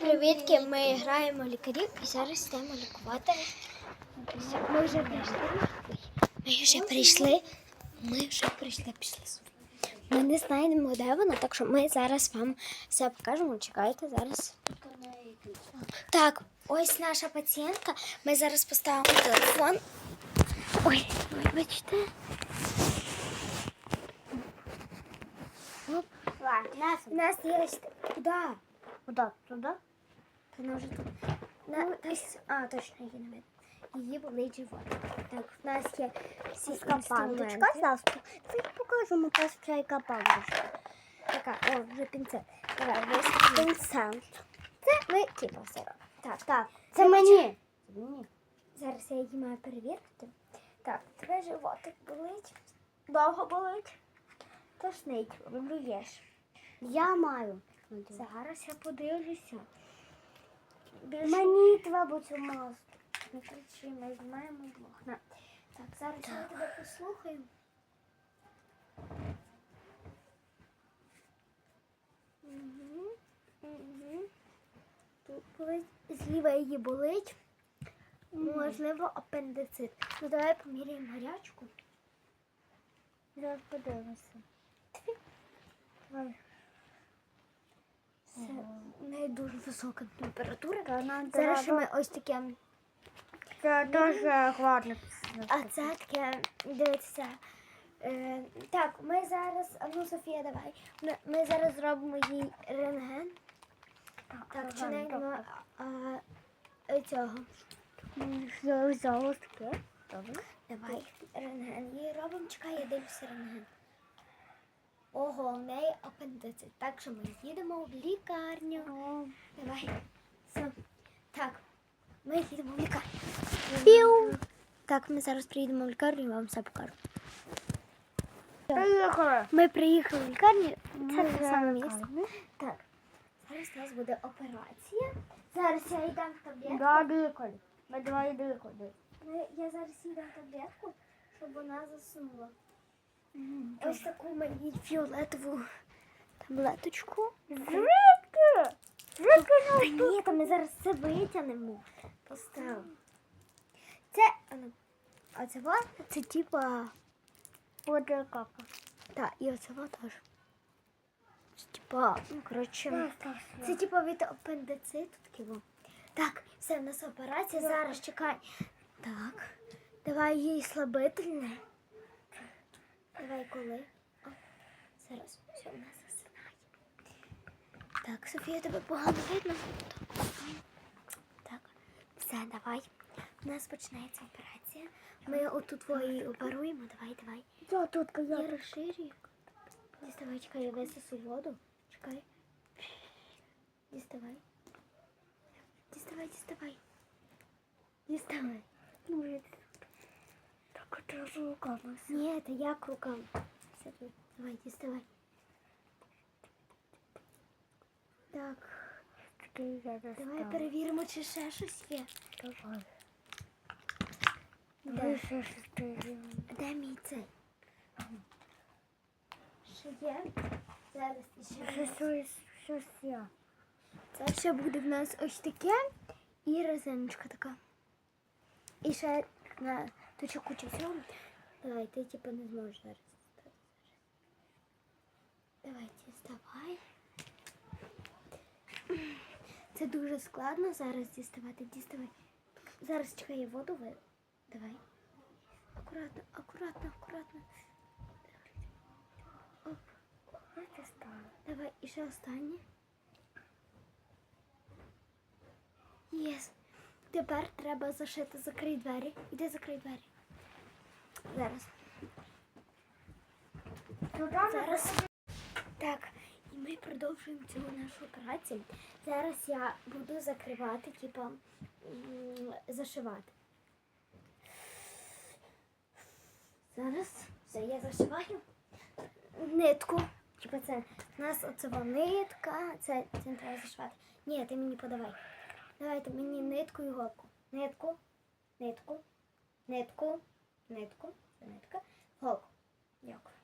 Привітки, ми граємо лікарів і зараз йдемо лікувати. Ми вже прийшли. Ми вже прийшли. Ми вже прийшли, пішли. Ми не знаємо, де вона, так що ми зараз вам все покажемо. Чекайте зараз. Так, ось наша пацієнтка. Ми зараз поставимо телефон. Ой, вибачте. Оп. У нас є куди? Куда? Туда? Вона вже тут. На, ось, а, точно її не видно. Її болить живот. Так, в нас є всі інструменти. зараз. Ти покажемо просто яка пандочка. Така, о, вже пінцет. Давай, ось Пінцет. Це ми типу все робимо. Так, Так, це мені. Мені. зараз я її маю перевірити. Так, тебе животик болить. Довго болить. Тошнить, блюєш. Я маю. Зараз я подивлюся. Більше Мені треба цю маску. не кричи, ми знімаємо блог. На. Так, зараз я тебе послухаю. Угу. Угу. Тут болить, зліва її болить. Можливо, апендицит. Ну давай поміряємо гарячку. Зараз подивимося. Давай. Це в неї дуже висока температура. Зараз ще ми ось таке. Це дуже гарно. А це таке, дивіться. Е, так, ми зараз, а ну Софія, давай. Ми, ми зараз зробимо їй рентген. Так, чи не а, а, цього. Взяла таке. Добре. Давай, рентген. Їй робимо, чекай, я дивлюся рентген. Ого, в неї апендицит. Так що ми їдемо в лікарню. Давай. Все. Так, ми їдемо в лікарню. Піу! Так, ми зараз приїдемо в лікарню і вам все покажу. Поїхали. Ми приїхали в лікарню. Це те саме місце. Так. Зараз у нас буде операція. Зараз я їй дам таблетку. Да, диколь. Ми давай диколь. Я зараз їй дам таблетку, щоб вона заснула. Ось таку мені фіолетову таблеточку. Звідки? Та ні, то ми зараз це витягнемо. Поставимо. Це, а ну, це вот, це типа, Буде капа. та, і оце вот теж. Це типа, ну, коротше, це типа від апендициту таке. во. Так, все, в нас операція, зараз чекай. Так, давай їй слабительне. Давай коли. О, зараз, все, в нас засинає. Так, Софія, тебе погано видно. Так, так, все, давай. У нас починається операція. Ми отут твої оперуємо. Давай, давай. Я тут Я я розширюю. Діставай, чекай, я висосу воду. Чекай. Діставай. Діставай, діставай. Діставай. Так одразу руками. Ні, це як рукам. Все тут. Давай, діставай. Так, давай перевіримо, чи ще щось є. Давай. Де? Давай ще щось перевіримо. Де мій цей? Ще є? Зараз ще. Ще щось, щось є. Це ще буде в нас ось таке і резиночка така. І ще на тут куча всього. Давай, ти типу не зможеш зараз. Давай, діставай. Це дуже складно зараз діставати. Діставай. Зараз чекай, я воду ви. Давай. Акуратно, акуратно, акуратно. Оп. Це стало. Давай, і ще останнє. Єс. Тепер треба зашити. Закрий двері. Іди закрий двері. Зараз. Зараз. Так, і ми продовжуємо цю нашу операцію. Зараз я буду закривати, типа зашивати. Зараз все, я зашиваю нитку. Типа це у нас оце нитка, це, це не треба зашивати. Ні, ти мені подавай. Давайте мені нитку і голку. Нитку, нитку, нитку, нитку, це нитка, голку. Дякую.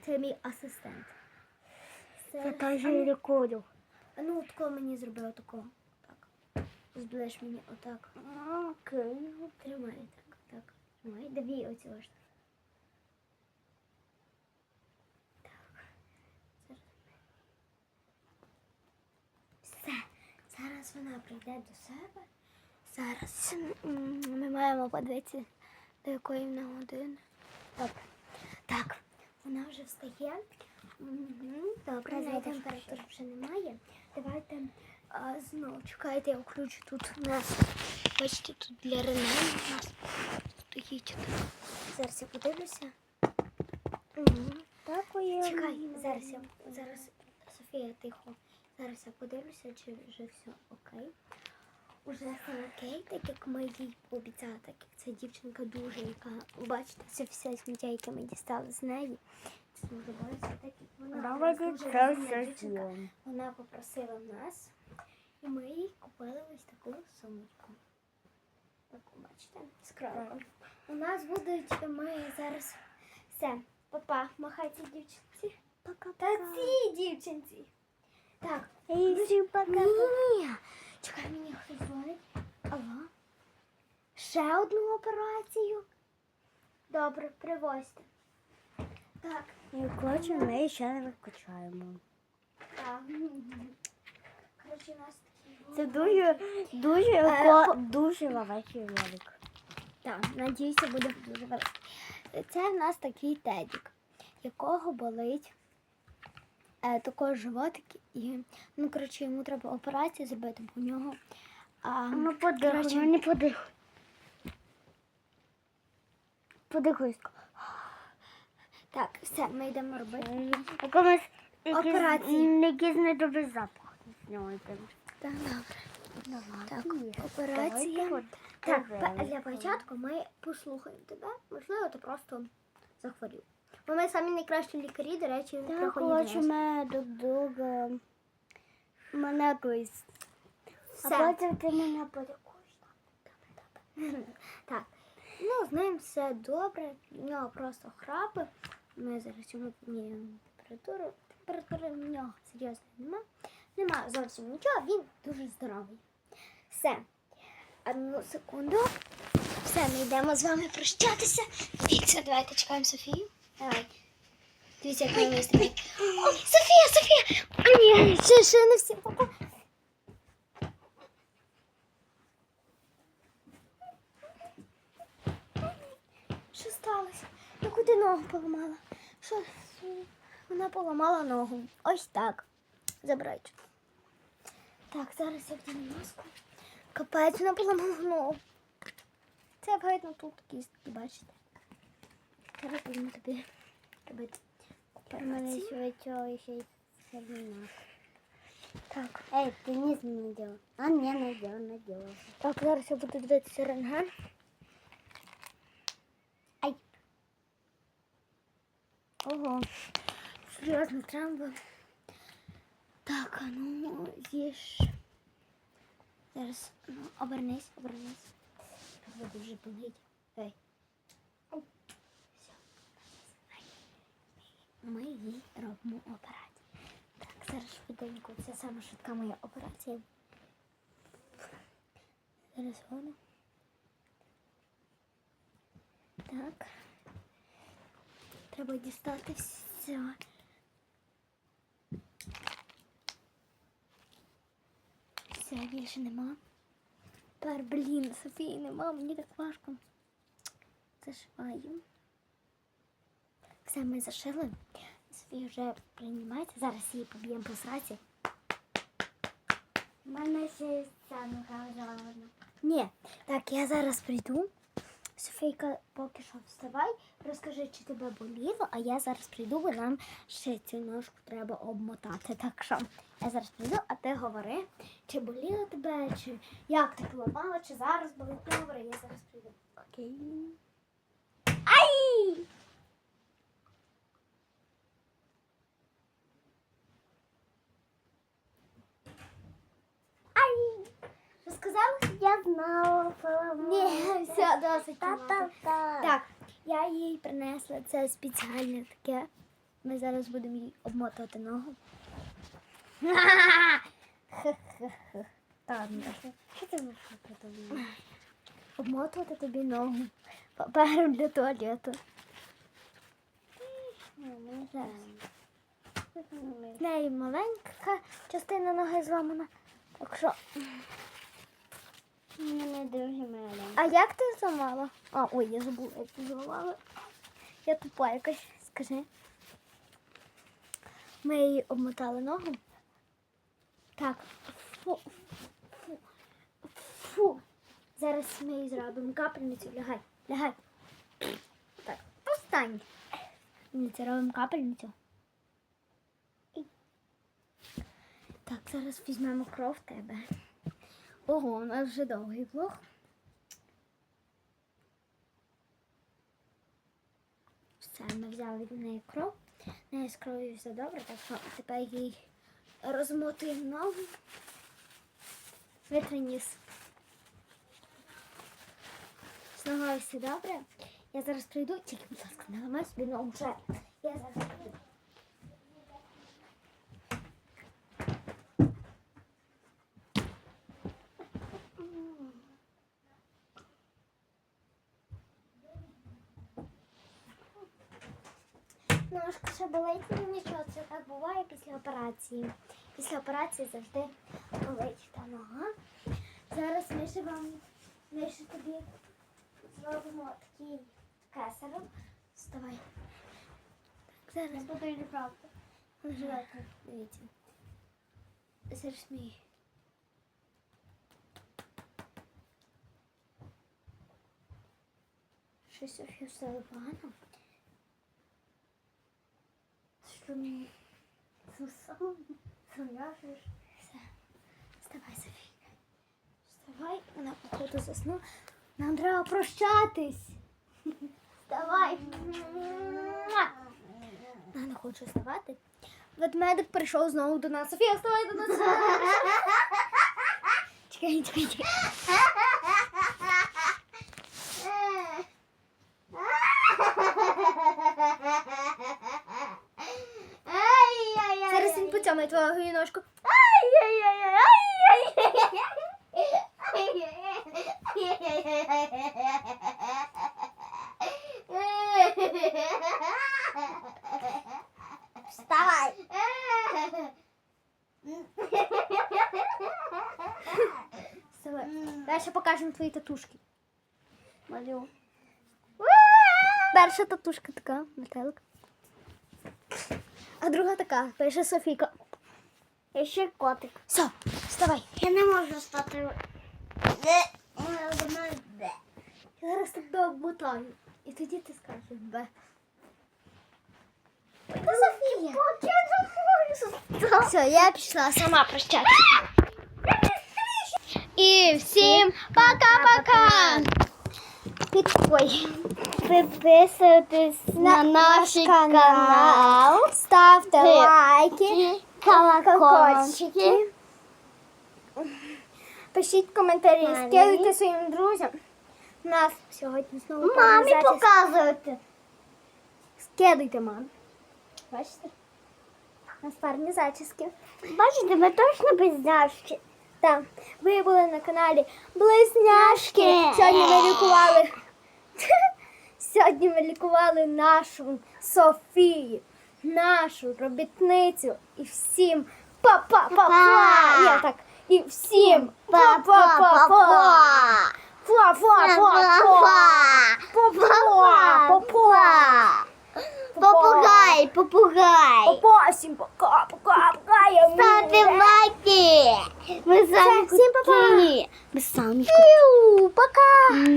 Це мій асистент. Це теж лікую. Ну, тако мені зроби отако. Так. Зближ мені отак. Окей. Тримай так, так. Тримай. Дві оці ось. Так. Зараз. Все. Зараз вона прийде до себе. Зараз ми маємо подивитися, до якої вона години. Добре. Так, вона вже встає. Добре, що температури вже немає. Давайте а, знову чекайте, я включу тут у нас. Бачите, тут для Рене у нас стоїть. Зараз я подивлюся. Мгм. Дякую. Чекай, зараз я зараз Софія тихо. Зараз я подивлюся, чи вже все окей. Уже все окей, так як ми їй пообіцяли, так як ця дівчинка дуже, яка бачите, це все сміття, яке ми дістали з неї. Це дуже болить, так як вона дуже це дівчинка. Вона попросила нас, і ми їй купили ось таку сумочку. Таку, бачите, з кроликом. У нас будуть ми зараз все. Папа, махай цій дівчинці. Пока. Та цій дівчинці. Так. Ні. Чекай, мені хтось дзвонить. Алло. Ще одну операцію. Добре, привозьте. Так, І хочемо, ми ще не викачаємо. так. Коротше, у нас такий Це дуже, дуже, Е, ко- дуже великий велик. Так, надіюся, буде дуже великий. Це в нас такий тедік, якого болить е, також животик. І, ну, коротше, йому треба операцію зробити, бо у нього. А, Ну подихай, коротше, ну не подихай. Подихай. Так, все, ми йдемо робити. Якомусь Операції. якийсь недобрий запах. знімайте. Так, добре. Так, операція. Так, для початку ми послухаємо тебе. Можливо, ти просто захворів. Бо ми самі найкращі лікарі, до речі, Так, до хочемо друг друга. Мене колись. А потім ти мене полікуєш. Так, ну з ним все добре. У нього просто храпи. Ми зараз йому поміряємо температуру. Температури в нього серйозно нема. Нема зовсім нічого, він дуже здоровий. Все. Одну секунду. Все, ми йдемо з вами прощатися. Дивіться, давайте чекаємо Софію. Давай. Дивіться, як ми вистрілимо. О, Софія, Софія! Ні, ще, ще не всі. Папа. Що сталося? Я куди ногу поламала? Що? Вона поламала ногу. Ось так. Забирайте. Так, зараз я вдіну маску. Капець, вона поламала ногу. Це видно тут кістки, бачите. Зараз будемо тобі робити У мене операцію. ще й сильна. Так. Ей, ти не наділа. А, не наділа, наділа. Так, зараз я буду дивитися рентген. Ай. Ого. Серйозно, треба. Так, а ну з'їж. Зараз ну, обернись, обернись. Тебе дуже болить. Ей. Ми їй робимо операцію. Так, зараз швиденько. Це саме швидка моя операція. Зараз воно. Так. Треба дістати все. Все, більше нема. Тепер, блін, Софії нема, мені так важко. Зашиваю. Все, ми зашили. Софія вже приймається. Зараз її поб'ємо по сраці. У мене ще саме газовано. Ні, так, я зараз прийду. Софійка, поки що вставай, розкажи, чи тебе боліло, а я зараз прийду, бо нам ще цю ножку треба обмотати. Так що я зараз прийду, а ти говори, чи боліло тебе, чи як ти поламала, чи зараз болить. Ти говори, я зараз прийду. Окей. Ай! Розказала? Я знала. Ні, все, досить. Та-та-та. Так, я їй принесла це спеціальне таке. Ми зараз будемо їй обмотувати ногу. Ладно. Що ти можеш придумати? Обмотувати тобі ногу папером для туалету. Ну. В неї маленька частина ноги зламана. Так що. Дуже маленький. А як ти зламала? А, ой, я забула, як ти зламала. Я тупа якась, скажи. Ми її обмотали ногу. Так. Фу. Фу. Фу. Зараз ми її зробимо капельницю. Лягай, лягай. Так, остань. Ми це робимо капельницю. Так, зараз візьмемо кров в тебе. Ого, у нас вже довгий влог. Все, ми взяли від неї кров. В неї з кров'ю все добре, так що тепер їй розмотуємо ногу. Витри ніс. З ногою все добре. Я зараз прийду, тільки, будь ласка, не собі ногу вже. Я зараз прийду. Ножка ще болить, ну нічого, це так буває після операції. Після операції завжди болить та нога. Зараз ми ще вам ми ще тобі зробимо такий кесарок. Вставай. Так, зараз дуже правда. Наживайте. Дивіться. Зараз ми. Щось Софію стало погано. Що мені засом? Зам'яжеш? Все. Вставай, Софійка. Вставай, вона походу заснула. Нам треба прощатись. Вставай. Не хоче вставати. Ведмедик прийшов знову до нас. Софія, вставай до нас. Чекай, чекай, чекай. Потямить твою гіношку. Вставай. Далі покажемо твої татушки. Малю. Перша татушка така, метелик. А друга така, перша Софійка. І ще котик. Все, вставай. Я не можу стати. Де? Де? Я зараз тебе обмотаю. І тоді ти скажеш Б. Та Софія. Все, я пішла сама прощатися. І всім пока-пока. Під... Підписуйтесь На наш канал. Ставте Ти- лайки, колокольчики. Пишіть коментарі, Мамі. скидуйте своїм друзям. Нас сьогодні знову Мамі показуйте. Скидуйте, мам. Бачите? У нас парні зачіски. Бачите, ми точно близняшки. Так, ви були на каналі Близняшки. Сьогодні ми лікували. Сьогодні ми лікували нашу Софію, нашу робітницю. І всім па-па-па-па. Па. Ні, так. І всім па-па-па-па. Фа-фа-фа-фа. Попа. Попугай, попугай. Попа. Всім пока, пока, пока. Я Ставте лайки. Ми самі всім па-па. Ми самі Пиу, Пока.